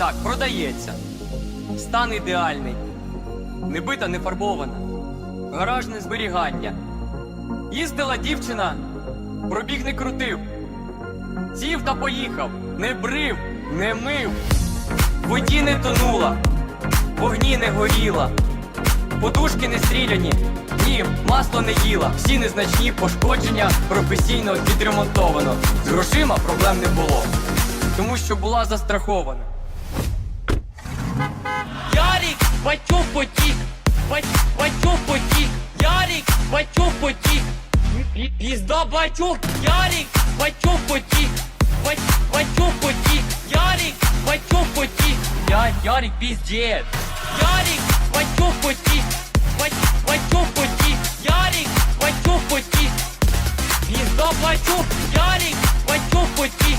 Так, продається. Стан ідеальний. Не бита, не фарбована. Гаражне зберігання. Їздила дівчина, пробіг не крутив. Сів та поїхав, не брив, не мив. Воді не тонула, вогні не горіла. Подушки не стріляні, ні, масло не їла. Всі незначні пошкодження професійно відремонтовано. З грошима проблем не було, тому що була застрахована. Ярик, бачу потік, бач, бачу потік, Ярик, бачу потік, Пі- пізда бачу, Ярик, бачу потік, бач, бачу потік, Ярик, бачу потік, Я Ярик піздєт. Ярик, бачу потік, бач, бачу потік, Ярик, бачу потік, пізда бачу, Ярик, бачу потік, бач, бачу потік.